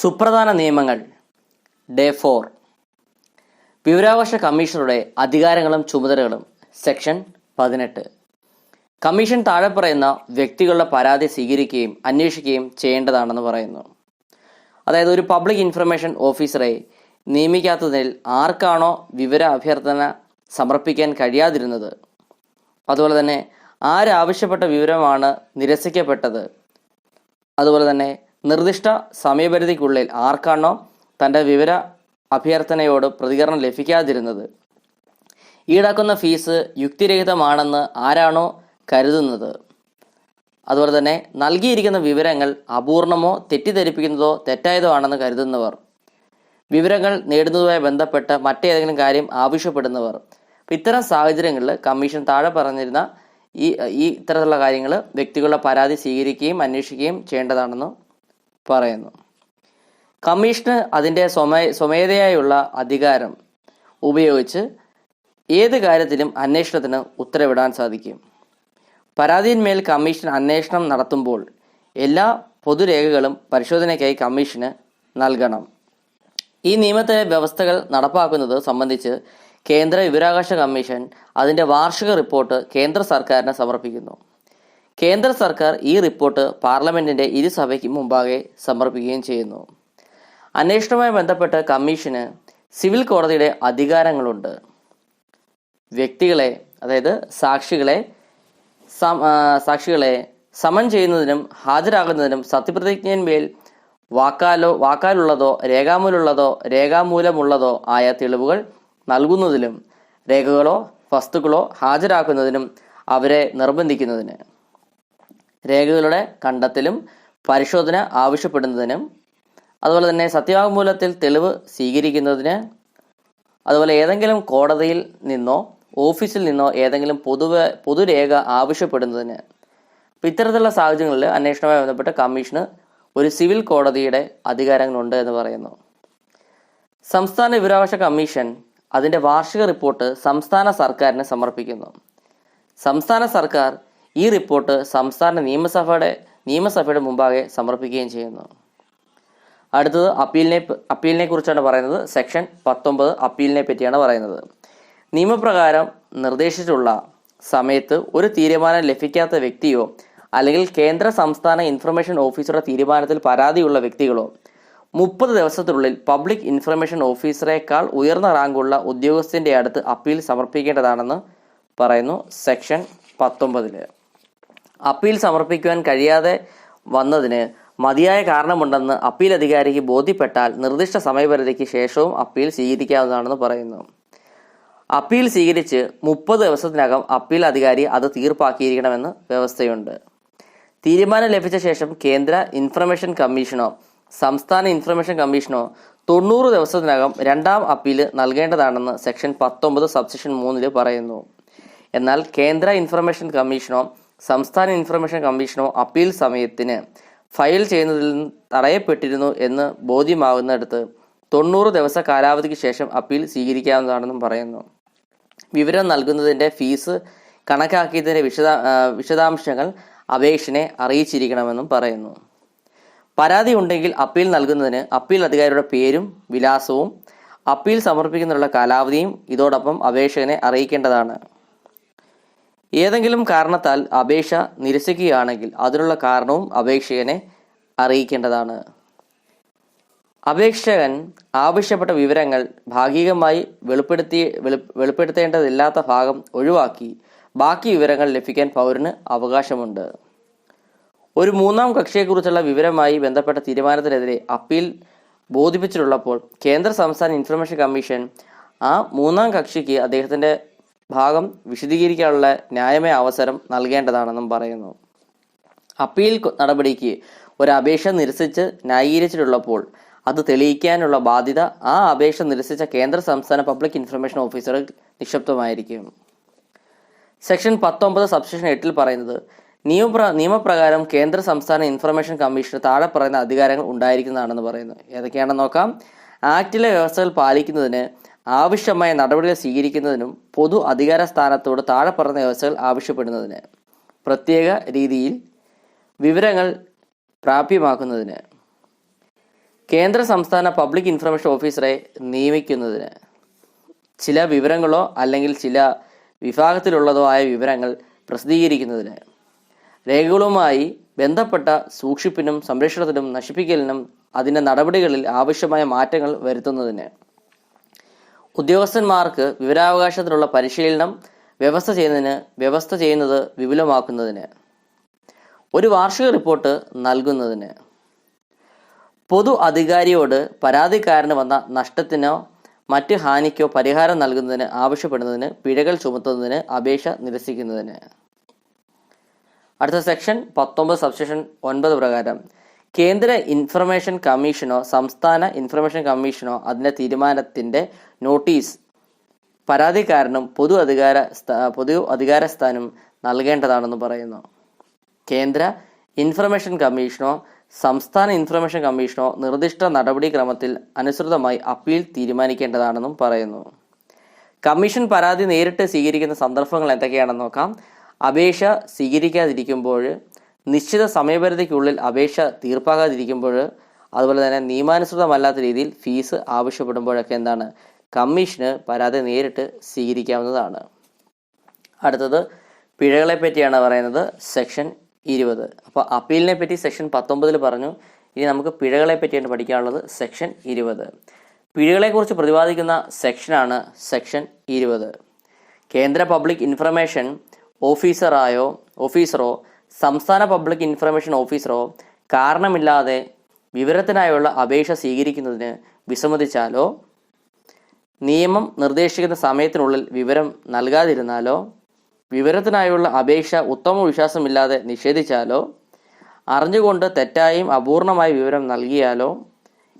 സുപ്രധാന നിയമങ്ങൾ. Day four. വിവരാവകാശ കമ്മീഷണറുടെ അധികാരങ്ങളും ചുമതലകളും. സെക്ഷൻ പതിനെട്ട്. കമ്മീഷൻ താഴെ പറയുന്ന വ്യക്തികളുടെ പരാതി സ്വീകരിക്കുകയും അന്വേഷിക്കുകയും ചെയ്യേണ്ടതാണെന്ന് പറയുന്നു. അതായത് ഒരു പബ്ലിക് ഇൻഫർമേഷൻ ഓഫീസറെ നിയമിക്കാത്തതിൽ ആർക്കാണോ വിവര അഭ്യർത്ഥന സമർപ്പിക്കാൻ കഴിയാതിരുന്നത്? അതുപോലെ തന്നെ ആരാവശ്യപ്പെട്ട വിവരമാണ് നിരസിക്കപ്പെട്ടത്? അതുപോലെ തന്നെ നിർദ്ദിഷ്ട സമയപരിധിക്കുള്ളിൽ ആർക്കാണോ തന്റെ വിവര അഭ്യർത്ഥനയോട് പ്രതികരണം ലഭിക്കാതിരുന്നത്? ഈടാക്കുന്ന ഫീസ് യുക്തിരഹിതമാണെന്ന് ആരാണോ കരുതുന്നത്? അതുപോലെ തന്നെ നൽകിയിരിക്കുന്ന വിവരങ്ങൾ അപൂർണമോ തെറ്റിദ്ധരിപ്പിക്കുന്നതോ തെറ്റായതോ ആണെന്ന് കരുതുന്നവർ വിവരങ്ങൾ നേടുന്നതുമായി ബന്ധപ്പെട്ട മറ്റേതെങ്കിലും കാര്യം ആവശ്യപ്പെടുന്നവർ. അപ്പം ഇത്തരം സാഹചര്യങ്ങളിൽ കമ്മീഷൻ താഴെ പറഞ്ഞിരുന്ന ഈ ഈ ഇത്തരത്തിലുള്ള കാര്യങ്ങൾ വ്യക്തികളുടെ പരാതി സ്വീകരിക്കുകയും അന്വേഷിക്കുകയും ചെയ്യേണ്ടതാണെന്ന് പറയുന്നു. കമ്മീഷന് അതിന്റെ സ്വമേ സ്വമേധയായുള്ള അധികാരം ഉപയോഗിച്ച് ഏത് കാര്യത്തിലും അന്വേഷണത്തിന് ഉത്തരവിടാൻ സാധിക്കും. പരാതിയിന്മേൽ കമ്മീഷൻ അന്വേഷണം നടത്തുമ്പോൾ എല്ലാ പൊതുരേഖകളും പരിശോധനയ്ക്കായി കമ്മീഷന് നൽകണം. ഈ നിയമത്തെ വ്യവസ്ഥകൾ നടപ്പാക്കുന്നത് സംബന്ധിച്ച് കേന്ദ്ര വിവരാവകാശ കമ്മീഷൻ അതിന്റെ വാർഷിക റിപ്പോർട്ട് കേന്ദ്ര സർക്കാരിന് സമർപ്പിക്കുന്നു. കേന്ദ്ര സർക്കാർ ഈ റിപ്പോർട്ട് പാർലമെന്റിന്റെ ഇരുസഭയ്ക്ക് മുമ്പാകെ സമർപ്പിക്കുകയും ചെയ്യുന്നു. അന്വേഷണവുമായി ബന്ധപ്പെട്ട് കമ്മീഷന് സിവിൽ കോടതിയുടെ അധികാരങ്ങളുണ്ട്. വ്യക്തികളെ അതായത് സാക്ഷികളെ സാക്ഷികളെ സമൻ ചെയ്യുന്നതിനും ഹാജരാകുന്നതിനും സത്യപ്രതിജ്ഞയിന്മേൽ വാക്കാലോ വാക്കാലുള്ളതോ രേഖാമൂലമുള്ളതോ രേഖാമൂലമുള്ളതോ ആയ തെളിവുകൾ നൽകുന്നതിലും രേഖകളോ വസ്തുക്കളോ ഹാജരാക്കുന്നതിനും അവരെ നിർബന്ധിക്കുന്നതിന്. രേഖകളുടെ കണ്ടെത്തലും പരിശോധന ആവശ്യപ്പെടുന്നതിനും അതുപോലെ തന്നെ സത്യവാങ്മൂലത്തിൽ തെളിവ് സ്വീകരിക്കുന്നതിന് അതുപോലെ ഏതെങ്കിലും കോടതിയിൽ നിന്നോ ഓഫീസിൽ നിന്നോ ഏതെങ്കിലും പൊതുവ പൊതുരേഖ ആവശ്യപ്പെടുന്നതിന്. അപ്പം ഇത്തരത്തിലുള്ള സാഹചര്യങ്ങളിൽ അന്വേഷണവുമായി ബന്ധപ്പെട്ട് കമ്മീഷന് ഒരു സിവിൽ കോടതിയുടെ അധികാരങ്ങളുണ്ട് എന്ന് പറയുന്നു. സംസ്ഥാന വിവരാവകാശ കമ്മീഷൻ അതിന്റെ വാർഷിക റിപ്പോർട്ട് സംസ്ഥാന സർക്കാരിന് സമർപ്പിക്കുന്നു. സംസ്ഥാന സർക്കാർ ഈ റിപ്പോർട്ട് സംസ്ഥാന നിയമസഭയുടെ നിയമസഭയുടെ മുമ്പാകെ സമർപ്പിക്കുകയും ചെയ്യുന്നു. അടുത്തത് അപ്പീലിനെ അപ്പീലിനെ കുറിച്ചാണ് പറയുന്നത്. സെക്ഷൻ പത്തൊമ്പത് അപ്പീലിനെ പറ്റിയാണ് പറയുന്നത്. നിയമപ്രകാരം നിർദ്ദേശിച്ചുള്ള സമയത്ത് ഒരു തീരുമാനം ലഭിക്കാത്ത വ്യക്തിയോ അല്ലെങ്കിൽ കേന്ദ്ര സംസ്ഥാന ഇൻഫർമേഷൻ ഓഫീസറുടെ തീരുമാനത്തിൽ പരാതിയുള്ള വ്യക്തികളോ മുപ്പത് ദിവസത്തിനുള്ളിൽ പബ്ലിക് ഇൻഫർമേഷൻ ഓഫീസറേക്കാൾ ഉയർന്ന റാങ്കുള്ള ഉദ്യോഗസ്ഥന്റെ അടുത്ത് അപ്പീൽ സമർപ്പിക്കേണ്ടതാണെന്ന് പറയുന്നു സെക്ഷൻ പത്തൊമ്പതിൽ. അപ്പീൽ സമർപ്പിക്കുവാൻ കഴിയാതെ വന്നതിന് മതിയായ കാരണമുണ്ടെന്ന് അപ്പീൽ അധികാരിക്ക് ബോധ്യപ്പെട്ടാൽ നിർദ്ദിഷ്ട സമയപരിധിക്ക് ശേഷവും അപ്പീൽ സ്വീകരിക്കാവുന്നതാണെന്ന് പറയുന്നു. അപ്പീൽ സ്വീകരിച്ച് മുപ്പത് ദിവസത്തിനകം അപ്പീൽ അധികാരി അത് തീർപ്പാക്കിയിരിക്കണമെന്ന് വ്യവസ്ഥയുണ്ട്. തീരുമാനം ലഭിച്ച ശേഷം കേന്ദ്ര ഇൻഫർമേഷൻ കമ്മീഷനോ സംസ്ഥാന ഇൻഫർമേഷൻ കമ്മീഷനോ തൊണ്ണൂറ് ദിവസത്തിനകം രണ്ടാം അപ്പീൽ നൽകേണ്ടതാണെന്ന് സെക്ഷൻ പത്തൊമ്പത് സബ്സെക്ഷൻ മൂന്നിൽ പറയുന്നു. എന്നാൽ കേന്ദ്ര ഇൻഫർമേഷൻ കമ്മീഷനോ സംസ്ഥാന ഇൻഫർമേഷൻ കമ്മീഷനോ അപ്പീൽ സമയത്തിന് ഫയൽ ചെയ്യുന്നതിൽ നിന്ന് തടയപ്പെട്ടിരുന്നു എന്ന് ബോധ്യമാകുന്നിടത്ത് തൊണ്ണൂറ് ദിവസ കാലാവധിക്ക് ശേഷം അപ്പീൽ സ്വീകരിക്കാവുന്നതാണെന്നും പറയുന്നു. വിവരം നൽകുന്നതിന്റെ ഫീസ് കണക്കാക്കിയതിന്റെ വിശദ വിശദാംശങ്ങൾ അപേക്ഷനെ അറിയിച്ചിരിക്കണമെന്നും പറയുന്നു. പരാതി ഉണ്ടെങ്കിൽ അപ്പീൽ നൽകുന്നതിന് അപ്പീൽ അധികാരിയുടെ പേരും വിലാസവും അപ്പീൽ സമർപ്പിക്കുന്നതിനുള്ള കാലാവധിയും ഇതോടൊപ്പം അപേക്ഷകനെ അറിയിക്കേണ്ടതാണ്. ഏതെങ്കിലും കാരണത്താൽ അപേക്ഷ നിരസിക്കുകയാണെങ്കിൽ അതിനുള്ള കാരണവും അപേക്ഷകനെ അറിയിക്കേണ്ടതാണ്. അപേക്ഷകൻ ആവശ്യപ്പെട്ട വിവരങ്ങൾ ഭാഗികമായി വെളിപ്പെടുത്തി വെളി- വെളിപ്പെടുത്തേണ്ടതില്ലാത്ത ഭാഗം ഒഴിവാക്കി ബാക്കി വിവരങ്ങൾ ലഭിക്കാൻ പൗരന് അവകാശമുണ്ട്. ഒരു മൂന്നാം കക്ഷിയെക്കുറിച്ചുള്ള വിവരമായി ബന്ധപ്പെട്ട തീരുമാനത്തിനെതിരെ അപ്പീൽ ബോധിപ്പിച്ചിട്ടുള്ളപ്പോൾ കേന്ദ്ര സംസ്ഥാന ഇൻഫർമേഷൻ കമ്മീഷൻ ആ മൂന്നാം കക്ഷിക്ക് അദ്ദേഹത്തിന്റെ ഭാഗം വിശദീകരിക്കാനുള്ള ന്യായമായ അവസരം നൽകേണ്ടതാണെന്നും പറയുന്നു. അപ്പീൽ നടപടിക്ക് ഒരു അപേക്ഷ നിരസിച്ച് ന്യായീകരിച്ചിട്ടുള്ളപ്പോൾ അത് തെളിയിക്കാനുള്ള ബാധ്യത ആ അപേക്ഷ നിരസിച്ച കേന്ദ്ര സംസ്ഥാന പബ്ലിക് ഇൻഫർമേഷൻ ഓഫീസറിൽ നിക്ഷിപ്തമായിരിക്കും സെക്ഷൻ പത്തൊമ്പത് സബ്സെക്ഷൻ എട്ടിൽ പറയുന്നത് നിയമപ്ര നിയമപ്രകാരം കേന്ദ്ര സംസ്ഥാന ഇൻഫർമേഷൻ കമ്മീഷന് താഴെ പറയുന്ന അധികാരങ്ങൾ ഉണ്ടായിരിക്കുന്നതാണെന്ന് പറയുന്നു. ഏതൊക്കെയാണെന്ന് നോക്കാം? ആക്ടിലെ വ്യവസ്ഥകൾ പാലിക്കുന്നതിന് ആവശ്യമായ നടപടികൾ സ്വീകരിക്കുന്നതിനും പൊതു അധികാര സ്ഥാനത്തോട് താഴെ പറഞ്ഞ വ്യവസ്ഥകൾ ആവശ്യപ്പെടുന്നതിന് പ്രത്യേക രീതിയിൽ വിവരങ്ങൾ പ്രാപ്യമാക്കുന്നതിന് കേന്ദ്ര സംസ്ഥാന പബ്ലിക് ഇൻഫർമേഷൻ ഓഫീസറെ നിയമിക്കുന്നതിന് ചില വിവരങ്ങളോ അല്ലെങ്കിൽ ചില വിഭാഗത്തിലുള്ളതോ ആയ വിവരങ്ങൾ പ്രസിദ്ധീകരിക്കുന്നതിന് രേഖകളുമായി ബന്ധപ്പെട്ട സൂക്ഷിപ്പിനും സംരക്ഷണത്തിനും നശിപ്പിക്കലിനും അതിന്റെ നടപടികളിൽ ആവശ്യമായ മാറ്റങ്ങൾ വരുത്തുന്നതിന് ഉദ്യോഗസ്ഥന്മാർക്ക് വിവരാവകാശത്തിലുള്ള പരിശീലനം വ്യവസ്ഥ ചെയ്യുന്നതിന് വ്യവസ്ഥ ചെയ്യുന്നത് വിപുലമാക്കുന്നതിന്. ഒരു വാർഷിക റിപ്പോർട്ട് നൽകുന്നതിന്. പൊതു അധികാരിയോട് പരാതിക്കാരന് വന്ന നഷ്ടത്തിനോ മറ്റ് ഹാനിക്കോ പരിഹാരം നൽകുന്നതിന് ആവശ്യപ്പെടുന്നതിന് പിഴകൾ ചുമത്തുന്നതിന് അപേക്ഷ നിരസിക്കുന്നതിന്. അടുത്ത സെക്ഷൻ പത്തൊമ്പത് സബ്സെക്ഷൻ ഒൻപത് പ്രകാരം കേന്ദ്ര ഇൻഫർമേഷൻ കമ്മീഷനോ സംസ്ഥാന ഇൻഫർമേഷൻ കമ്മീഷനോ അതിന്റെ തീരുമാനത്തിന്റെ നോട്ടീസ്. പരാതിക്കാരനും പൊതു അധികാര പൊതു അധികാരസ്ഥാനും നൽകേണ്ടതാണെന്ന് പറയുന്നു. കേന്ദ്ര ഇൻഫർമേഷൻ കമ്മീഷനോ സംസ്ഥാന ഇൻഫർമേഷൻ കമ്മീഷനോ നിർദ്ദിഷ്ട നടപടിക്രമത്തിൽ അനുസൃതമായി അപ്പീൽ തീരുമാനിക്കേണ്ടതാണെന്നും പറയുന്നു. കമ്മീഷൻ പരാതി നേരിട്ട് സ്വീകരിക്കുന്ന സന്ദർഭങ്ങൾ എന്തൊക്കെയാണെന്ന് നോക്കാം. അപേക്ഷ സ്വീകരിക്കാതിരിക്കുമ്പോൾ നിശ്ചിത സമയപരിധിക്കുള്ളിൽ അപേക്ഷ തീർപ്പാകാതിരിക്കുമ്പോൾ അതുപോലെ തന്നെ നിയമാനുസൃതമല്ലാത്ത രീതിയിൽ ഫീസ് ആവശ്യപ്പെടുമ്പോഴൊക്കെ എന്താണ് കമ്മീഷന് പരാതി നേരിട്ട് സ്വീകരിക്കാവുന്നതാണ്. അടുത്തത് പിഴകളെ പറ്റിയാണ് പറയുന്നത് സെക്ഷൻ ഇരുപത്. അപ്പോൾ അപ്പീലിനെ പറ്റി സെക്ഷൻ പത്തൊമ്പതിൽ പറഞ്ഞു. ഇനി നമുക്ക് പിഴകളെ പറ്റിയാണ് പഠിക്കാനുള്ളത് സെക്ഷൻ ഇരുപത്. പിഴകളെക്കുറിച്ച് പ്രതിപാദിക്കുന്ന സെക്ഷനാണ് സെക്ഷൻ ഇരുപത്. കേന്ദ്ര പബ്ലിക് ഇൻഫർമേഷൻ ഓഫീസറായോ ഓഫീസറോ സംസ്ഥാന പബ്ലിക് ഇൻഫർമേഷൻ ഓഫീസറോ കാരണമില്ലാതെ വിവരത്തിനായുള്ള അപേക്ഷ സ്വീകരിക്കുന്നതിന് വിസമ്മതിച്ചാലോ നിയമം നിർദ്ദേശിക്കുന്ന സമയത്തിനുള്ളിൽ വിവരം നൽകാതിരുന്നാലോ വിവരത്തിനായുള്ള അപേക്ഷ ഉത്തമ വിശ്വാസമില്ലാതെ നിഷേധിച്ചാലോ അറിഞ്ഞുകൊണ്ട് തെറ്റായും അപൂർണമായ വിവരം നൽകിയാലോ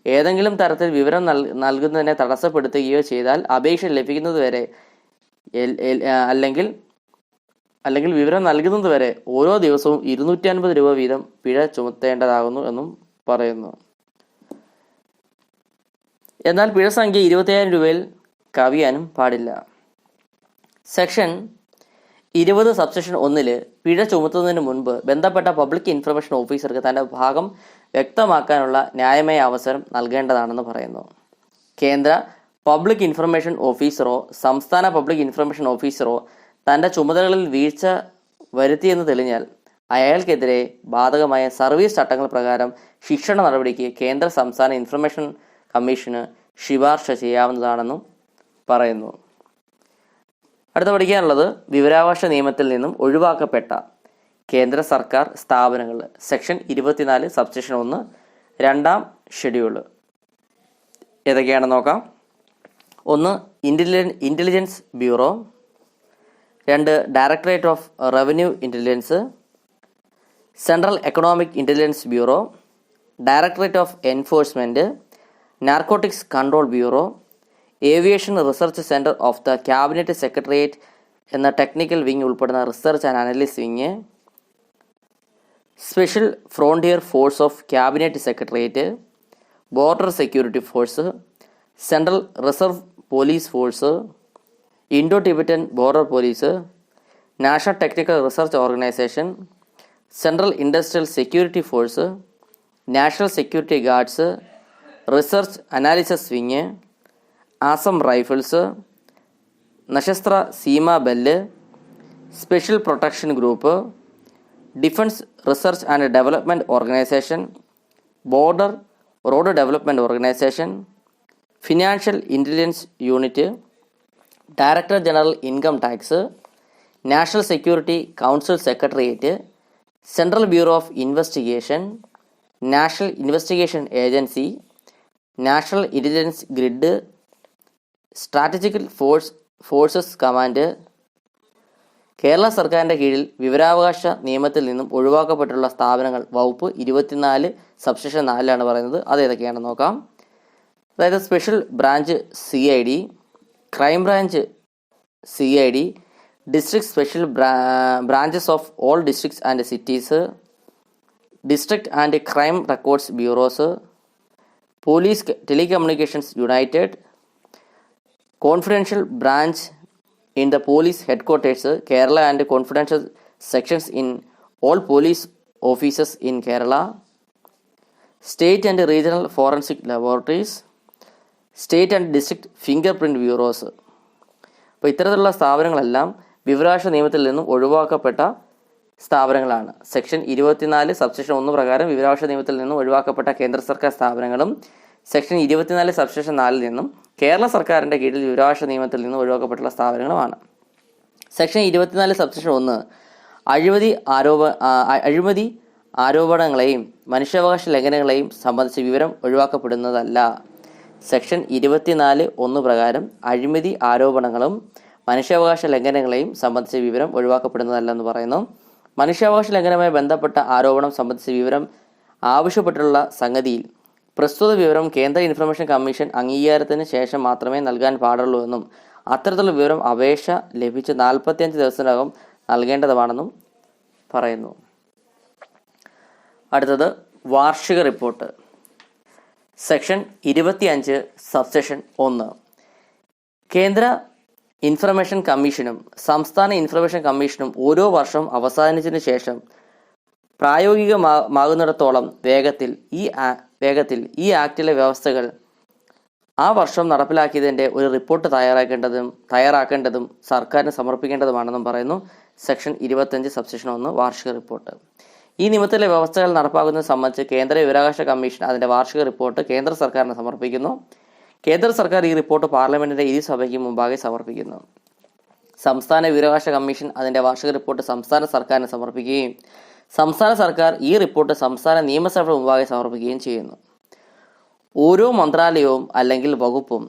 ഏതെങ്കിലും തരത്തിൽ വിവരം നൽ നൽകുന്നതിനെ തടസ്സപ്പെടുത്തുകയോ ചെയ്താൽ അപേക്ഷ ലഭിക്കുന്നതുവരെ അല്ലെങ്കിൽ അല്ലെങ്കിൽ വിവരം നൽകുന്നതുവരെ ഓരോ ദിവസവും ഇരുന്നൂറ്റി അൻപത് രൂപ വീതം പിഴ ചുമത്തേണ്ടതാകുന്നു എന്നും പറയുന്നു. എന്നാൽ പിഴ സംഖ്യ ഇരുപത്തിയായിരം രൂപയിൽ കവിയാനും പാടില്ല. സെക്ഷൻ ഇരുപത് സബ്സെക്ഷൻ ഒന്നിൽ പിഴ ചുമത്തുന്നതിന് മുൻപ് ബന്ധപ്പെട്ട പബ്ലിക് ഇൻഫർമേഷൻ ഓഫീസർക്ക് തന്റെ ഭാഗം വ്യക്തമാക്കാനുള്ള ന്യായമായ അവസരം നൽകേണ്ടതാണെന്ന് പറയുന്നു. കേന്ദ്ര പബ്ലിക് ഇൻഫർമേഷൻ ഓഫീസറോ സംസ്ഥാന പബ്ലിക് ഇൻഫർമേഷൻ ഓഫീസറോ തന്റെ ചുമതലകളിൽ വീഴ്ച വരുത്തിയെന്ന് തെളിഞ്ഞാൽ അയാൾക്കെതിരെ ബാധകമായ സർവീസ് ചട്ടങ്ങൾ പ്രകാരം ശിക്ഷണ നടപടിക്ക് കേന്ദ്ര സംസ്ഥാന ഇൻഫർമേഷൻ കമ്മീഷന് ശുപാർശ ചെയ്യാവുന്നതാണെന്നും പറയുന്നു. അടുത്ത പഠിക്കാനുള്ളത് വിവരാവകാശ നിയമത്തിൽ നിന്നും ഒഴിവാക്കപ്പെട്ട കേന്ദ്ര സർക്കാർ സ്ഥാപനങ്ങൾ സെക്ഷൻ ഇരുപത്തിനാല് സബ്സെക്ഷൻ ഒന്ന് രണ്ടാം ഷെഡ്യൂൾ ഏതൊക്കെയാണെന്ന് നോക്കാം? ഒന്ന് ഇന്റലിജൻ ഇന്റലിജൻസ് ബ്യൂറോ. രണ്ട് directorate of revenue intelligence central economic intelligence bureau. Directorate of enforcement. Narcotics control bureau aviation research centre of the cabinet secretariat എന്ന ടെക്നിക്കൽ വിങ് ഉൾപ്പെടുന്ന research and analysis wing special frontier force of cabinet secretariat border security force central reserve police force Indo Tibetan border police national technical research organisation central industrial security force national security guards research analysis wing Assam rifles Sashastra Seema Bal special protection group defence research and development organisation border road development organisation financial intelligence unit director general income tax national security council secretariat central bureau of investigation national investigation agency national intelligence grid strategical force forces command Kerala സർക്കാരിന്റെ കീഴിൽ വിവരാവകാശ നിയമത്തിൽ നിന്നും ഒഴിവാക്കപ്പെട്ടുള്ള സ്ഥാപനങ്ങൾ. വകുപ്പ് ഇരുപത്തിനാല് subsection നാലിലാണ് പറയുന്നത്. അത് നോക്കാം. അതായത് special branch C I D crime branch C I D district special branches of all districts and cities district and crime records bureaus police telecommunications united confidential branch in the police headquarters Kerala and confidential sections in all police offices in Kerala state and regional forensic laboratories state and district fingerprint bureaus. അപ്പോൾ ഇത്തരത്തിലുള്ള സ്ഥാപനങ്ങളെല്ലാം വിവരാശ നിയമത്തിൽ നിന്നും ഒഴിവാക്കപ്പെട്ട സ്ഥാപനങ്ങളാണ്. Section ഇരുപത്തിനാല് subsection ഒന്ന് പ്രകാരം വിവരാവകാശ നിയമത്തിൽ നിന്നും ഒഴിവാക്കപ്പെട്ട കേന്ദ്ര സർക്കാർ സ്ഥാപനങ്ങളും സെക്ഷൻ ഇരുപത്തിനാല് സബ്സെക്ഷൻ നാലിൽ നിന്നും കേരള സർക്കാരിന്റെ കീഴിൽ വിവരാവകാശ നിയമത്തിൽ നിന്നും ഒഴിവാക്കപ്പെട്ടുള്ള സ്ഥാപനങ്ങളുമാണ്. സെക്ഷൻ ഇരുപത്തിനാല് സബ്സെക്ഷൻ ഒന്ന് അഴിമതി ആരോപ അഴിമതി ആരോപണങ്ങളെയും മനുഷ്യാവകാശ ലംഘനങ്ങളെയും സംബന്ധിച്ച് വിവരം ഒഴിവാക്കപ്പെടുന്നതല്ല. സെക്ഷൻ ഇരുപത്തിനാല് ഒന്ന് പ്രകാരം അഴിമതി ആരോപണങ്ങളും മനുഷ്യാവകാശ ലംഘനങ്ങളെയും സംബന്ധിച്ച വിവരം ഒഴിവാക്കപ്പെടുന്നതല്ല എന്ന് പറയുന്നു. മനുഷ്യാവകാശ ലംഘനവുമായി ബന്ധപ്പെട്ട ആരോപണം സംബന്ധിച്ച വിവരം ആവശ്യപ്പെട്ടുള്ള സംഗതിയിൽ പ്രസ്തുത വിവരം കേന്ദ്ര ഇൻഫർമേഷൻ കമ്മീഷൻ അംഗീകാരത്തിന് ശേഷം മാത്രമേ നൽകാൻ പാടുള്ളൂ എന്നും അത്തരത്തിലുള്ള വിവരം അപേക്ഷ ലഭിച്ച് നാൽപ്പത്തിയഞ്ച് ദിവസത്തിനകം നൽകേണ്ടതുമാണെന്നും പറയുന്നു. അടുത്തത് വാർഷിക റിപ്പോർട്ട്. സെക്ഷൻ ഇരുപത്തിയഞ്ച് സബ്സെക്ഷൻ ഒന്ന്. കേന്ദ്ര ഇൻഫർമേഷൻ കമ്മീഷനും സംസ്ഥാന ഇൻഫർമേഷൻ കമ്മീഷനും ഓരോ വർഷം അവസാനിച്ചതിന് ശേഷം പ്രായോഗികമാകുന്നിടത്തോളം വേഗത്തിൽ ഈ വേഗത്തിൽ ഈ ആക്ടിലെ വ്യവസ്ഥകൾ ആ വർഷം നടപ്പിലാക്കിയതിന്റെ ഒരു റിപ്പോർട്ട് തയ്യാറാക്കേണ്ടതും തയ്യാറാക്കേണ്ടതും സർക്കാരിന് സമർപ്പിക്കേണ്ടതുമാണെന്നും പറയുന്നു സെക്ഷൻ ഇരുപത്തഞ്ച് സബ്സെക്ഷൻ ഒന്ന് വാർഷിക റിപ്പോർട്ട്. ഈ നിയമത്തിലെ വ്യവസ്ഥകൾ നടപ്പാക്കുന്നത് സംബന്ധിച്ച് കേന്ദ്ര വിവരാവകാശ കമ്മീഷൻ അതിന്റെ വാർഷിക റിപ്പോർട്ട് കേന്ദ്ര സർക്കാരിന് സമർപ്പിക്കുന്നു. കേന്ദ്ര സർക്കാർ ഈ റിപ്പോർട്ട് പാർലമെന്റിന്റെ ഇരുസഭയ്ക്ക് മുമ്പാകെ സമർപ്പിക്കുന്നു. സംസ്ഥാന വിവരാവകാശ കമ്മീഷൻ അതിന്റെ വാർഷിക റിപ്പോർട്ട് സംസ്ഥാന സർക്കാരിന് സമർപ്പിക്കുകയും സംസ്ഥാന സർക്കാർ ഈ റിപ്പോർട്ട് സംസ്ഥാന നിയമസഭയുടെ മുമ്പാകെ സമർപ്പിക്കുകയും ചെയ്യുന്നു. ഓരോ മന്ത്രാലയവും അല്ലെങ്കിൽ വകുപ്പും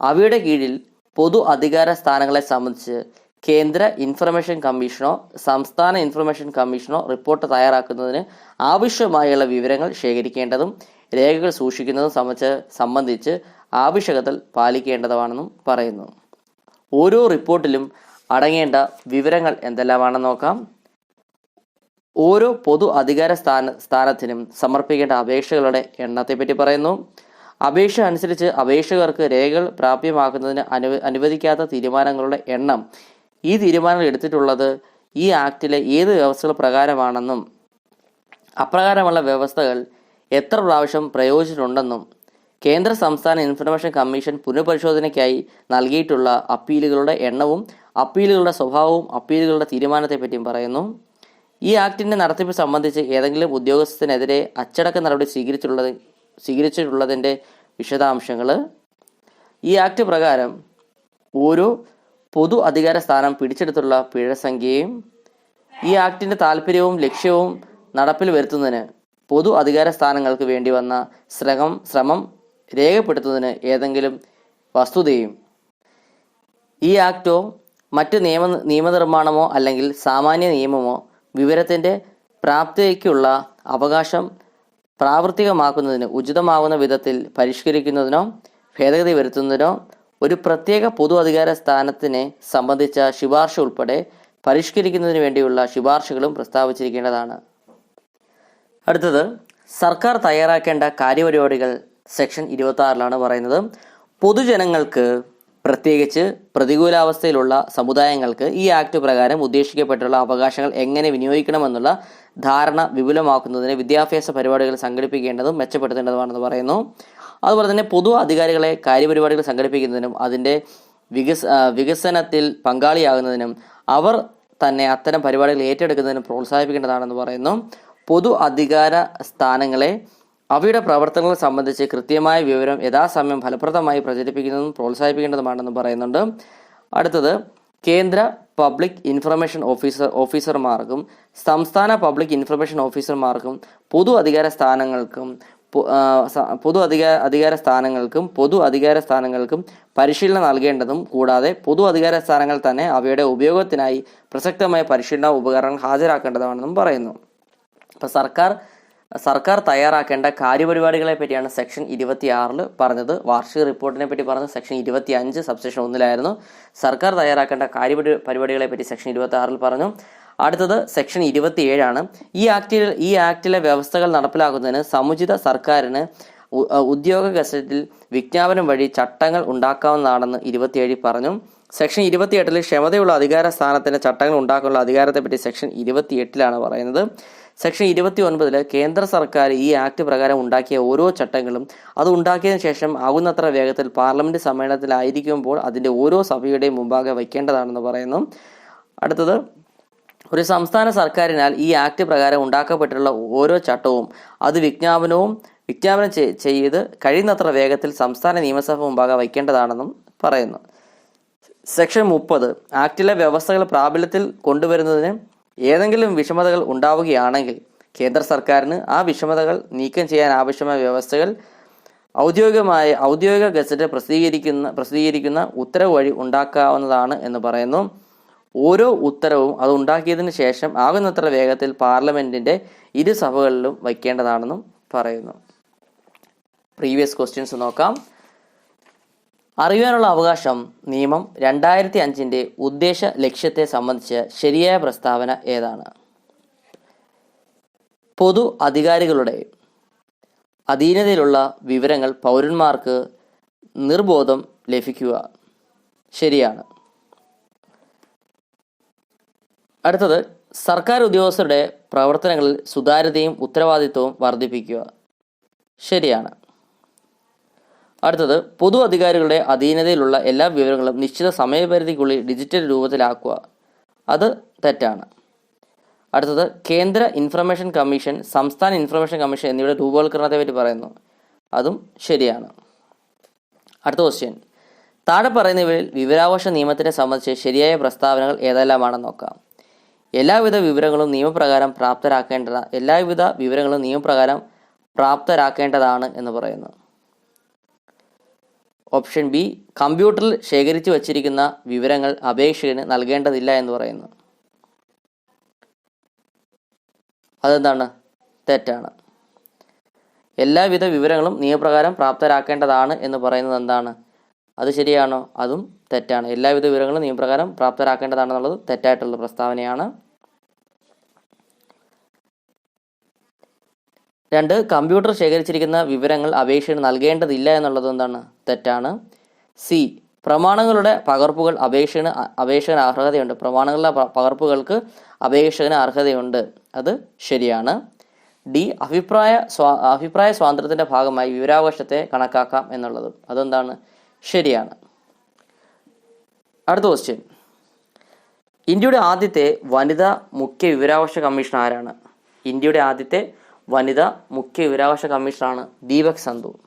അവയുടെ കീഴിൽ പൊതു അധികാര സ്ഥാനങ്ങളെ സംബന്ധിച്ച് കേന്ദ്ര ഇൻഫർമേഷൻ കമ്മീഷനോ സംസ്ഥാന ഇൻഫർമേഷൻ കമ്മീഷനോ റിപ്പോർട്ട് തയ്യാറാക്കുന്നതിന് ആവശ്യമായുള്ള വിവരങ്ങൾ ശേഖരിക്കേണ്ടതും രേഖകൾ സൂക്ഷിക്കുന്നതും സംബന്ധിച്ച് സംബന്ധിച്ച് ആവശ്യകതൽ പാലിക്കേണ്ടതാണെന്നും പറയുന്നു. ഓരോ റിപ്പോർട്ടിലും അടങ്ങേണ്ട വിവരങ്ങൾ എന്തെല്ലാമാണെന്ന് നോക്കാം. ഓരോ പൊതു അധികാര സ്ഥാന സ്ഥാനത്തിനും സമർപ്പിക്കേണ്ട അപേക്ഷകളുടെ എണ്ണത്തെ പറ്റി പറയുന്നു. അപേക്ഷ അനുസരിച്ച് അപേക്ഷകർക്ക് രേഖകൾ പ്രാപ്യമാക്കുന്നതിന് അനു അനുവദിക്കാത്ത തീരുമാനങ്ങളുടെ എണ്ണം ഈ തീരുമാനങ്ങൾ എടുത്തിട്ടുള്ളത് ഈ ആക്ടിലെ ഏത് വ്യവസ്ഥകൾ പ്രകാരമാണെന്നും അപ്രകാരമുള്ള വ്യവസ്ഥകൾ എത്ര പ്രാവശ്യം പ്രയോഗിച്ചിട്ടുണ്ടെന്നും കേന്ദ്ര സംസ്ഥാന ഇൻഫർമേഷൻ കമ്മീഷൻ പുനഃപരിശോധനയ്ക്കായി നൽകിയിട്ടുള്ള അപ്പീലുകളുടെ എണ്ണവും അപ്പീലുകളുടെ സ്വഭാവവും അപ്പീലുകളുടെ തീരുമാനത്തെപ്പറ്റിയും പറയുന്നു. ഈ ആക്ടിന്റെ നടത്തിപ്പ് സംബന്ധിച്ച് ഏതെങ്കിലും ഉദ്യോഗസ്ഥനെതിരെ അച്ചടക്ക നടപടി സ്വീകരിച്ചിട്ടുള്ളത് സ്വീകരിച്ചിട്ടുള്ളതിന്റെ വിശദാംശങ്ങൾ ഈ ആക്ട് പ്രകാരം ഓരോ പൊതു അധികാര സ്ഥാനം പിടിച്ചെടുത്തുള്ള പിഴ സംഖ്യയും ഈ ആക്ടിന്റെ താല്പര്യവും ലക്ഷ്യവും നടപ്പിൽ വരുത്തുന്നതിന് പൊതു അധികാര സ്ഥാനങ്ങൾക്ക് വേണ്ടി വന്ന ശ്രമം ശ്രമം രേഖപ്പെടുത്തുന്നതിന് ഏതെങ്കിലും വസ്തുതയും. ഈ ആക്ടോ മറ്റ് നിയമ നിയമനിർമ്മാണമോ അല്ലെങ്കിൽ സാമാന്യ നിയമമോ വിവരത്തിന്റെ പ്രാപ്തിക്കുള്ള അവകാശം പ്രാവർത്തികമാക്കുന്നതിന് ഉചിതമാകുന്ന വിധത്തിൽ പരിഷ്കരിക്കുന്നതിനോ ഭേദഗതി വരുത്തുന്നതിനോ ഒരു പ്രത്യേക പൊതു അധികാര സ്ഥാനത്തിനെ സംബന്ധിച്ച ശുപാർശ ഉൾപ്പെടെ പരിഷ്കരിക്കുന്നതിന് വേണ്ടിയുള്ള ശുപാർശകളും പ്രസ്താവിച്ചിരിക്കേണ്ടതാണ്. അടുത്തത് സർക്കാർ തയ്യാറാക്കേണ്ട കാര്യപരിപാടികൾ സെക്ഷൻ ഇരുപത്തി ആറിലാണ് പറയുന്നത്. പൊതുജനങ്ങൾക്ക് പ്രത്യേകിച്ച് പ്രതികൂലാവസ്ഥയിലുള്ള സമുദായങ്ങൾക്ക് ഈ ആക്ട് പ്രകാരം ഉദ്ദേശിക്കപ്പെട്ടുള്ള അവകാശങ്ങൾ എങ്ങനെ വിനിയോഗിക്കണമെന്നുള്ള ധാരണ വിപുലമാക്കുന്നതിന് വിദ്യാഭ്യാസ പരിപാടികൾ സംഘടിപ്പിക്കേണ്ടതും മെച്ചപ്പെടുത്തേണ്ടതുമാണെന്ന് പറയുന്നു. അതുപോലെ തന്നെ പൊതു അധികാരികളെ കാര്യപരിപാടികൾ സംഘടിപ്പിക്കുന്നതിനും അതിന്റെ വികസ വികസനത്തിൽ പങ്കാളിയാകുന്നതിനും അവർ തന്നെ അത്തരം പരിപാടികൾ ഏറ്റെടുക്കുന്നതിനും പ്രോത്സാഹിപ്പിക്കേണ്ടതാണെന്ന് പറയുന്നു. പൊതു അധികാര സ്ഥാനങ്ങളെ അവയുടെ പ്രവർത്തനങ്ങൾ സംബന്ധിച്ച് കൃത്യമായ വിവരം യഥാസമയം ഫലപ്രദമായി പ്രചരിപ്പിക്കുന്നതും പ്രോത്സാഹിപ്പിക്കേണ്ടതുമാണെന്ന് പറയുന്നുണ്ട്. അടുത്തത് കേന്ദ്ര പബ്ലിക് ഇൻഫർമേഷൻ ഓഫീസർ ഓഫീസർമാർക്കും സംസ്ഥാന പബ്ലിക് ഇൻഫർമേഷൻ ഓഫീസർമാർക്കും പൊതു അധികാര സ്ഥാനങ്ങൾക്കും പൊതു അധികാര അധികാര സ്ഥാനങ്ങൾക്കും പൊതു അധികാര സ്ഥാനങ്ങൾക്കും പരിശീലനം നൽകേണ്ടതും കൂടാതെ പൊതു അധികാര സ്ഥാനങ്ങൾ തന്നെ അവയുടെ ഉപയോഗത്തിനായി പ്രസക്തമായ പരിശീലന ഉപകരണങ്ങൾ ഹാജരാക്കേണ്ടതാണെന്നും പറയുന്നു. അപ്പോൾ സർക്കാർ സർക്കാർ തയ്യാറാക്കേണ്ട കാര്യപരിപാടികളെ പറ്റിയാണ് സെക്ഷൻ ഇരുപത്തി ആറിൽ പറഞ്ഞത്. വാർഷിക റിപ്പോർട്ടിനെ പറ്റി പറഞ്ഞ സെക്ഷൻ ഇരുപത്തി അഞ്ച് സബ്സെക്ഷൻ ഒന്നിലായിരുന്നു. സർക്കാർ തയ്യാറാക്കേണ്ട കാര്യപരി പരിപാടികളെ പറ്റി സെക്ഷൻ ഇരുപത്തി ആറിൽ പറഞ്ഞു. അടുത്തത് സെക്ഷൻ ഇരുപത്തി ഏഴാണ് ഈ ആക്ടിൽ ഈ ആക്ടിലെ വ്യവസ്ഥകൾ നടപ്പിലാക്കുന്നതിന് സമുചിത സർക്കാരിന് ഉദ്യോഗ ഗസറ്റിൽ വിജ്ഞാപനം വഴി ചട്ടങ്ങൾ ഉണ്ടാക്കാവുന്നതാണെന്ന് ഇരുപത്തിയേഴിൽ പറഞ്ഞു. സെക്ഷൻ ഇരുപത്തിയെട്ടിൽ ക്ഷമതയുള്ള അധികാര സ്ഥാനത്തിന്റെ ചട്ടങ്ങൾ ഉണ്ടാക്കാനുള്ള അധികാരത്തെപ്പറ്റി സെക്ഷൻ ഇരുപത്തിയെട്ടിലാണ് പറയുന്നത്. സെക്ഷൻ ഇരുപത്തി ഒൻപതിൽ കേന്ദ്ര സർക്കാർ ഈ ആക്ട് പ്രകാരം ഉണ്ടാക്കിയ ഓരോ ചട്ടങ്ങളും അത് ഉണ്ടാക്കിയതിനു ശേഷം ആകുന്നത്ര വേഗത്തിൽ പാർലമെന്റ് സമ്മേളനത്തിലായിരിക്കുമ്പോൾ അതിന്റെ ഓരോ സഭയുടെയും മുമ്പാകെ വയ്ക്കേണ്ടതാണെന്ന് പറയുന്നു. അടുത്തത് ഒരു സംസ്ഥാന സർക്കാരിനാൽ ഈ ആക്ട് പ്രകാരം ഉണ്ടാക്കപ്പെട്ടിട്ടുള്ള ഓരോ ചട്ടവും അത് വിജ്ഞാപനവും വിജ്ഞാപനം ചെയ്ത് കഴിയുന്നത്ര വേഗത്തിൽ സംസ്ഥാന നിയമസഭ മുമ്പാകെ വയ്ക്കേണ്ടതാണെന്നും പറയുന്നു. സെക്ഷൻ മുപ്പത് ആക്ടിലെ വ്യവസ്ഥകൾ പ്രാബല്യത്തിൽ കൊണ്ടുവരുന്നതിന് ഏതെങ്കിലും വിഷമതകൾ ഉണ്ടാവുകയാണെങ്കിൽ കേന്ദ്ര സർക്കാരിന് ആ വിഷമതകൾ നീക്കം ചെയ്യാൻ ആവശ്യമായ വ്യവസ്ഥകൾ ഔദ്യോഗികമായ ഔദ്യോഗിക ഗസറ്റ് പ്രസിദ്ധീകരിക്കുന്ന പ്രസിദ്ധീകരിക്കുന്ന ഉത്തരവ് വഴി ഉണ്ടാക്കാവുന്നതാണ് എന്ന് പറയുന്നു. ഓരോ ഉത്തരവും അത് ഉണ്ടാക്കിയതിന് ശേഷം ആകുന്നത്ര വേഗത്തിൽ പാർലമെന്റിന്റെ ഇരു സഭകളിലും വയ്ക്കേണ്ടതാണെന്നും പറയുന്നു. പ്രീവിയസ് ക്വസ്റ്റ്യൻസ് നോക്കാം. അറിയാനുള്ള അവകാശം നിയമം രണ്ടായിരത്തി അഞ്ചിന്റെ ഉദ്ദേശ ലക്ഷ്യത്തെ സംബന്ധിച്ച് ശരിയായ പ്രസ്താവന ഏതാണ്? പൊതു അധികാരികളുടെ അധീനതയിലുള്ള വിവരങ്ങൾ പൗരന്മാർക്ക് നിർബോധം ലഭിക്കുക ശരിയാണ്. അടുത്തത് സർക്കാർ ഉദ്യോഗസ്ഥരുടെ പ്രവർത്തനങ്ങളിൽ സുതാര്യതയും ഉത്തരവാദിത്വവും വർദ്ധിപ്പിക്കുക ശരിയാണ്. അടുത്തത് പൊതു അധികാരികളുടെ അധീനതയിലുള്ള എല്ലാ വിവരങ്ങളും നിശ്ചിത സമയപരിധിക്കുള്ളിൽ ഡിജിറ്റൽ രൂപത്തിലാക്കുക. അത് തെറ്റാണ്. അടുത്തത് കേന്ദ്ര ഇൻഫർമേഷൻ കമ്മീഷൻ സംസ്ഥാന ഇൻഫർമേഷൻ കമ്മീഷൻ എന്നിവയുടെ രൂപവൽക്കരണത്തെ പറ്റി പറയുന്നു. അതും ശരിയാണ്. അടുത്ത ക്വസ്റ്റ്യൻ താഴെ പറയുന്നവരിൽ വിവരാവകാശ നിയമത്തിനെ സംബന്ധിച്ച് ശരിയായ പ്രസ്താവനകൾ ഏതെല്ലാമാണെന്ന് നോക്കാം. എല്ലാവിധ വിവരങ്ങളും നിയമപ്രകാരം പ്രാപ്തരാക്കേണ്ടതാണ് എല്ലാവിധ വിവരങ്ങളും നിയമപ്രകാരം പ്രാപ്തരാക്കേണ്ടതാണ് എന്ന് പറയുന്നു. ഓപ്ഷൻ ബി കമ്പ്യൂട്ടറിൽ ശേഖരിച്ചു വച്ചിരിക്കുന്ന വിവരങ്ങൾ അപേക്ഷകന് നൽകേണ്ടതില്ല എന്ന് പറയുന്നു. അതെന്താണ്? തെറ്റാണ്. എല്ലാവിധ വിവരങ്ങളും നിയമപ്രകാരം പ്രാപ്തരാക്കേണ്ടതാണ് എന്ന് പറയുന്നത് എന്താണ്? അത് ശരിയാണോ? അതും തെറ്റാണ്. എല്ലാവിധ വിവരങ്ങളും നിയമപ്രകാരം പ്രാപ്തരാക്കേണ്ടതാണെന്നുള്ളത് തെറ്റായിട്ടുള്ള പ്രസ്താവനയാണ്. രണ്ട് കമ്പ്യൂട്ടർ ശേഖരിച്ചിരിക്കുന്ന വിവരങ്ങൾ അപേക്ഷയിൽ നൽകേണ്ടതില്ല എന്നുള്ളത് എന്താണ്? തെറ്റാണ്. സി പ്രമാണങ്ങളുടെ പകർപ്പുകൾ അപേക്ഷകന് അപേക്ഷകന് അർഹതയുണ്ട്. പ്രമാണങ്ങളുടെ പകർപ്പുകൾക്ക് അപേക്ഷകന് അർഹതയുണ്ട്. അത് ശരിയാണ്. ഡി അഭിപ്രായ സ്വാ അഭിപ്രായ സ്വാതന്ത്ര്യത്തിന്റെ ഭാഗമായി വിവരാവകാശത്തെ കണക്കാക്കാം എന്നുള്ളത്. അതെന്താണ്? ശരിയാണ്. അടുത്ത ക്വസ്റ്റ്യൻ ഇന്ത്യയുടെ ആദ്യത്തെ വനിതാ മുഖ്യ വിവരാവകാശ കമ്മീഷൻ ആരാണ്? ഇന്ത്യയുടെ ആദ്യത്തെ വനിതാ മുഖ്യ വിവരാവകാശ കമ്മീഷണറാണ് ദീപക് സന്ധു.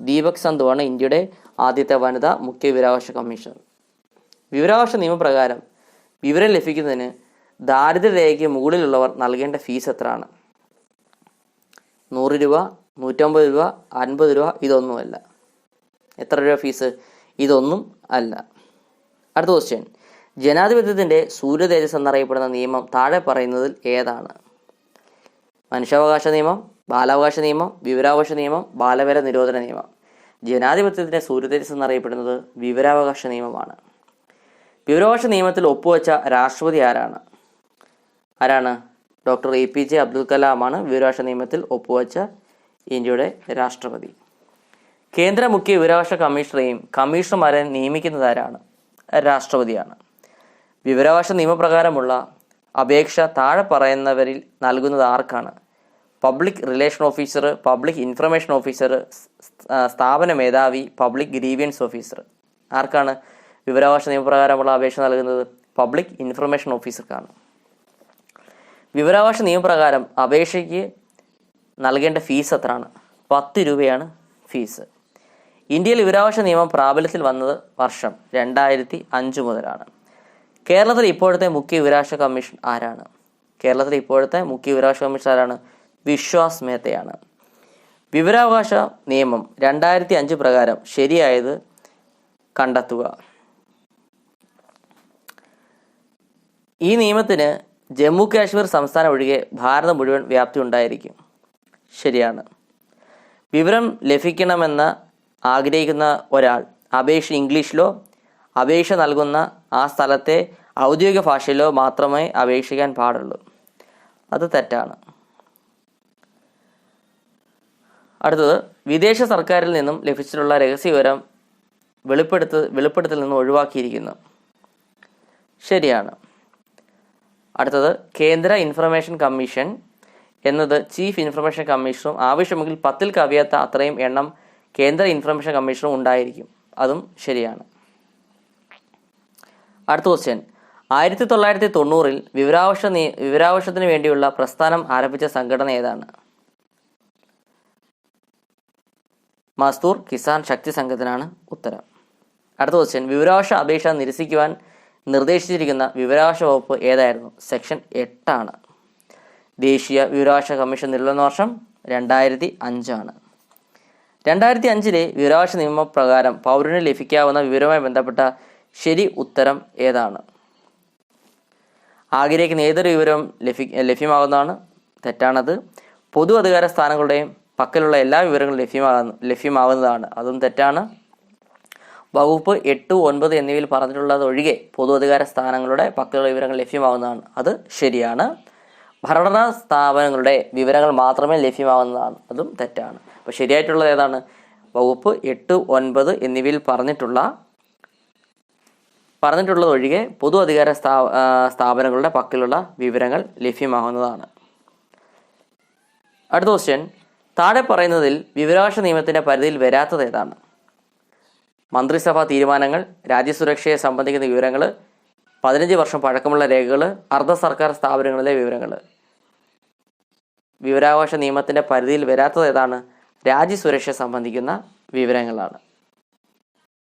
ദീപക് സന്ധുവാണ് ഇന്ത്യയുടെ ആദ്യത്തെ വനിതാ മുഖ്യ വിവരാവകാശ കമ്മീഷണർ. വിവരാവകാശ നിയമപ്രകാരം വിവരം ലഭിക്കുന്നതിന് ദാരിദ്ര്യരേഖയ്ക്ക് മുകളിലുള്ളവർ നൽകേണ്ട ഫീസ് എത്രയാണ്? നൂറ് രൂപ നൂറ്റമ്പത് രൂപ അൻപത് രൂപ ഇതൊന്നുമല്ല എത്ര രൂപ ഫീസ്? ഇതൊന്നും അല്ല. അടുത്ത ക്വസ്റ്റ്യൻ ജനാധിപത്യത്തിന്റെ സൂര്യതേജസ് എന്നറിയപ്പെടുന്ന നിയമം താഴെ പറയുന്നതിൽ ഏതാണ്? മനുഷ്യാവകാശ നിയമം ബാലാവകാശ നിയമം വിവരാവകാശ നിയമം ബാലവേല നിരോധന നിയമം. ജനാധിപത്യത്തിന്റെ സൂര്യതേജസ് എന്നറിയപ്പെടുന്നത് വിവരാവകാശ നിയമമാണ്. വിവരാവകാശ നിയമത്തിൽ ഒപ്പുവെച്ച രാഷ്ട്രപതി ആരാണ്? ആരാണ്? Doctor A P J Abdul കലാമാണ് വിവരാവകാശ നിയമത്തിൽ ഒപ്പുവെച്ച ഇന്ത്യയുടെ രാഷ്ട്രപതി. കേന്ദ്ര മുഖ്യ വിവരാവകാശ കമ്മീഷണറെയും കമ്മീഷണർമാരെ നിയമിക്കുന്നതാരാണ് രാഷ്ട്രപതിയാണ്. വിവരാവകാശ നിയമപ്രകാരമുള്ള അപേക്ഷ താഴെ പറയുന്നവരിൽ നൽകുന്നത് ആർക്കാണ്? Public relation officer public information officer സ്ഥാപന മേധാവി പബ്ലിക് ഗ്രീവിയൻസ് ഓഫീസർ ആർക്കാണ് വിവരാവകാശ നിയമപ്രകാരമുള്ള അപേക്ഷ നൽകുന്നത്? പബ്ലിക് ഇൻഫർമേഷൻ ഓഫീസർക്കാണ് വിവരാവകാശ നിയമപ്രകാരം അപേക്ഷയ്ക്ക് നൽകേണ്ട ഫീസ് എത്രയാണ്? പത്ത് രൂപയാണ് ഫീസ് ഇന്ത്യയിൽ വിവരാവകാശ നിയമം പ്രാബല്യത്തിൽ വന്നത് വർഷം രണ്ടായിരത്തി അഞ്ച് മുതലാണ്. കേരളത്തിൽ ഇപ്പോഴത്തെ മുഖ്യ വിവരാവകാശ കമ്മീഷൻ ആരാണ്? കേരളത്തിലെ ഇപ്പോഴത്തെ മുഖ്യ വിവരാവകാശ കമ്മീഷൻ ആരാണ്? വിശ്വാസ് മേത്തയാണ്. വിവരാവകാശ നിയമം രണ്ടായിരത്തി അഞ്ച് പ്രകാരം ശരിയായത് കണ്ടെത്തുക. ഈ നിയമത്തിന് ജമ്മു കാശ്മീർ സംസ്ഥാനം ഒഴികെ ഭാരതം മുഴുവൻ വ്യാപ്തി ഉണ്ടായിരിക്കും. ശരിയാണ്. വിവരം ലഭിക്കണമെന്ന് ആഗ്രഹിക്കുന്ന ഒരാൾ അപേക്ഷ ഇംഗ്ലീഷിലോ അപേക്ഷ നൽകുന്ന ആ സ്ഥലത്തെ ഔദ്യോഗിക ഭാഷയിലോ മാത്രമേ അപേക്ഷിക്കാൻ പാടുള്ളൂ. അത് തെറ്റാണ്. അടുത്തത് വിദേശ സർക്കാരിൽ നിന്നും ലഭിച്ചിട്ടുള്ള രഹസ്യവിവരം വെളിപ്പെടുത്ത വെളിപ്പെടുത്തൽ നിന്നും ഒഴിവാക്കിയിരിക്കുന്നു. ശരിയാണ്. അടുത്തത് കേന്ദ്ര ഇൻഫർമേഷൻ കമ്മീഷൻ എന്നത് ചീഫ് ഇൻഫർമേഷൻ കമ്മീഷണറും ആവശ്യമെങ്കിൽ പത്തിൽ കവിയാത്ത അത്രയും എണ്ണം കേന്ദ്ര ഇൻഫർമേഷൻ കമ്മീഷണറും ഉണ്ടായിരിക്കും. അതും ശരിയാണ്. അടുത്ത ക്വസ്റ്റ്യൻ ആയിരത്തി തൊള്ളായിരത്തി തൊണ്ണൂറിൽ വിവരാവശ നീ വിവരാവകാശത്തിന് വേണ്ടിയുള്ള പ്രസ്ഥാനം ആരംഭിച്ച സംഘടന ഏതാണ്? മസ്തൂർ കിസാൻ ശക്തി സംഘത്തിനാണ് ഉത്തരം. അടുത്ത ക്വസ്റ്റ്യൻ വിവരാവശ അപേക്ഷ നിരസിക്കുവാൻ നിർദ്ദേശിച്ചിരിക്കുന്ന വിവരാവകാശ വകുപ്പ് ഏതായിരുന്നു? സെക്ഷൻ എട്ടാണ്. ദേശീയ വിവരാവകാശ കമ്മീഷൻ നിലവിലുന്ന വർഷം രണ്ടായിരത്തി അഞ്ചാണ് രണ്ടായിരത്തി അഞ്ചിലെ വിവരാവശ നിയമപ്രകാരം പൗരന് ലഭിക്കാവുന്ന വിവരവുമായി ബന്ധപ്പെട്ട ശരി ഉത്തരം ഏതാണ്? ആഗ്രഹിക്കുന്ന ഏതൊരു വിവരവും ലഭി ലഭ്യമാകുന്നതാണ്. തെറ്റാണത്. പൊതു അധികാര സ്ഥാനങ്ങളുടെയും പക്കലുള്ള എല്ലാ വിവരങ്ങളും ലഭ്യമാകുന്ന ലഭ്യമാകുന്നതാണ്. അതും തെറ്റാണ്. വകുപ്പ് എട്ട് ഒൻപത് എന്നിവയിൽ പറഞ്ഞിട്ടുള്ളത് ഒഴികെ പൊതു അധികാര സ്ഥാനങ്ങളുടെ പക്കലുള്ള വിവരങ്ങൾ ലഭ്യമാകുന്നതാണ്. അത് ശരിയാണ്. ഭരണഘടനാ സ്ഥാപനങ്ങളുടെ വിവരങ്ങൾ മാത്രമേ ലഭ്യമാകുന്നതാണ്. അതും തെറ്റാണ്. അപ്പോൾ ശരിയായിട്ടുള്ളത് ഏതാണ്? വകുപ്പ് എട്ട് ഒൻപത് എന്നിവയിൽ പറഞ്ഞിട്ടുള്ള പറഞ്ഞിട്ടുള്ളത് ഒഴികെ പൊതു അധികാര സ്ഥാ സ്ഥാപനങ്ങളുടെ പക്കലുള്ള വിവരങ്ങൾ ലഭ്യമാകുന്നതാണ്. അടുത്ത ക്വസ്റ്റ്യൻ താഴെ പറയുന്നതിൽ വിവരാവകാശ നിയമത്തിന്റെ പരിധിയിൽ വരാത്തത് ഏതാണ്? മന്ത്രിസഭാ തീരുമാനങ്ങൾ രാജ്യസുരക്ഷയെ സംബന്ധിക്കുന്ന വിവരങ്ങൾ പതിനഞ്ച് വർഷം പഴക്കമുള്ള രേഖകൾ അർദ്ധ സർക്കാർ സ്ഥാപനങ്ങളിലെ വിവരങ്ങൾ വിവരാവകാശ നിയമത്തിന്റെ പരിധിയിൽ വരാത്തത് ഏതാണ്? രാജ്യസുരക്ഷയെ സംബന്ധിക്കുന്ന വിവരങ്ങളാണ്.